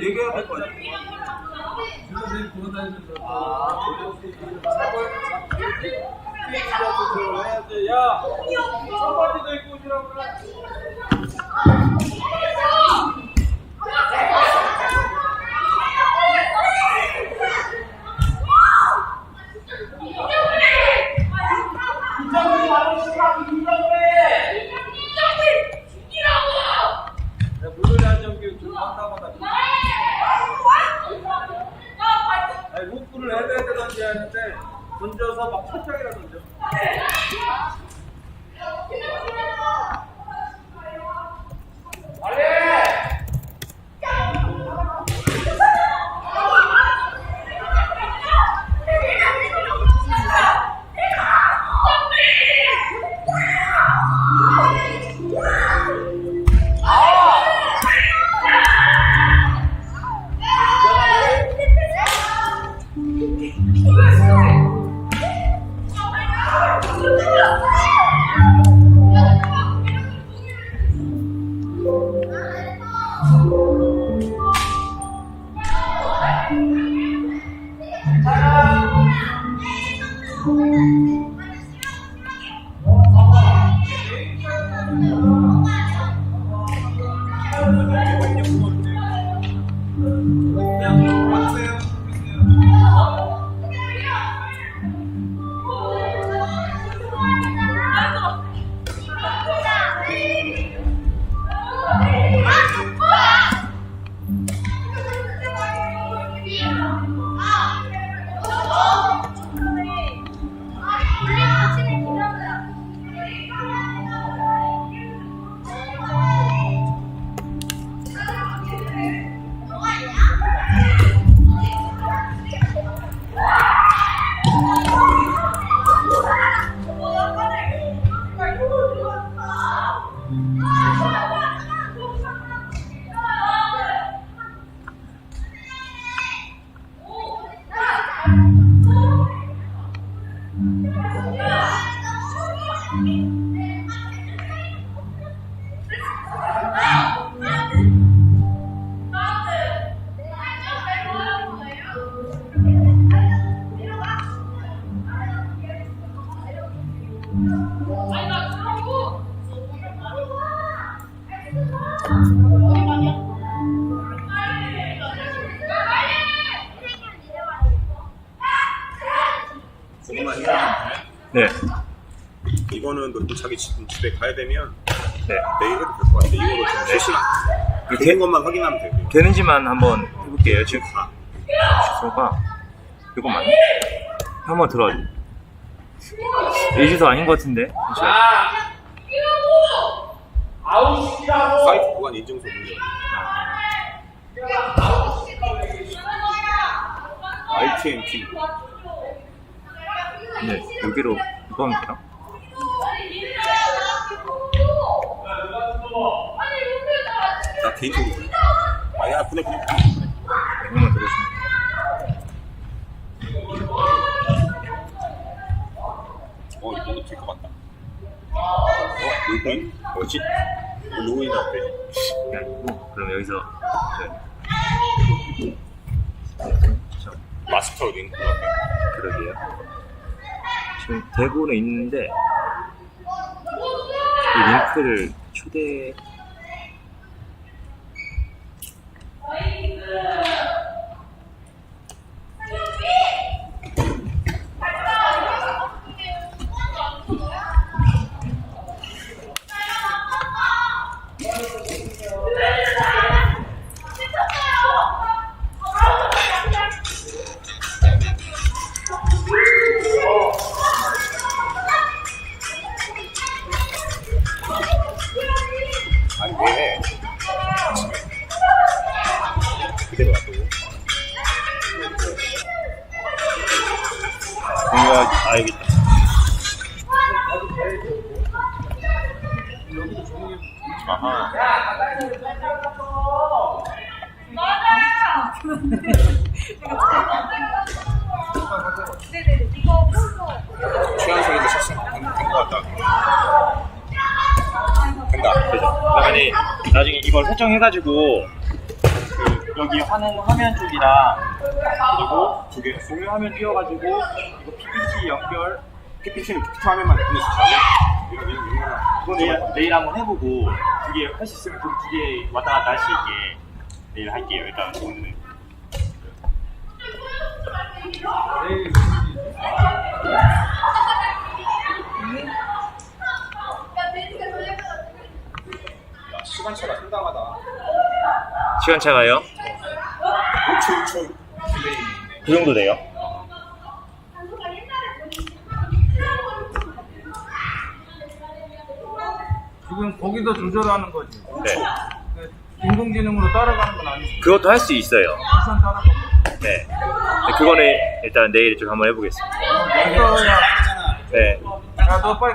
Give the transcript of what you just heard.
얘기해야 될 거야. 야, 선발지도 입고 오시라고 그래. 야, 물놀이 한점 교육 좀 한다마다. 아니, 목구를 헤드헤드 던져야 하는데, 던져서 막 철저하게 던져. Oh, I know. 조금만 네. 이거는 너 자기 집, 집에 가야 되면 네. 내일 해도 될 것 같아. 이거로 지금 실시간 이렇게 되는 것만 확인하면 되고. 되는지만 한번 해볼게요. 지금 주소가 이거 맞나? 한번 들어줘. 이 주소 아닌 것 같은데. 잠시만요. 사이트 보관 인증서 문제. ITNT. 네, 여기로 되나? 나 개인적으로. 아니야, 보내, 보내. 이거만 들어주면. 어, 이거 될것 같다. 어, 로그인? 뭐지? 로그인이 어때? 이게 아니고, 그럼 여기서. 네. 저, 마스터 링크 같아. 그러게요. 지금 대구는 있는데, 이 링크를 초대. 가야겠다. 아하. 네네 이거 취향소리도 실수 된것 같다. 된다. 그죠? 그러니까 아니 나중에 이걸 설정해가지고 여기 하는 화면 쪽이랑 그리고 저기 공유 화면 띄워가지고 이거 PPT 연결 PPT는 PPT 화면만 보내주시라고? 이런, 이런, 이런. 그거 내일, 내일 한번 해보고 두개할수 있으면 그두개 왔다 갔다 할 수 있게 내일 할게요. 일단 오늘은. 내일 시간차가 상당하다. 시간차가요? 그 정도 돼요? 지금 거기서 조절하는 거지. 네. 네, 인공지능으로 따라가는 건 아니고 그것도 할 수 있어요. 우선. 네. 근데 그거는 일단 내일 좀 한번 해보겠습니다. 그래서 야, 네. 야, 너 빨리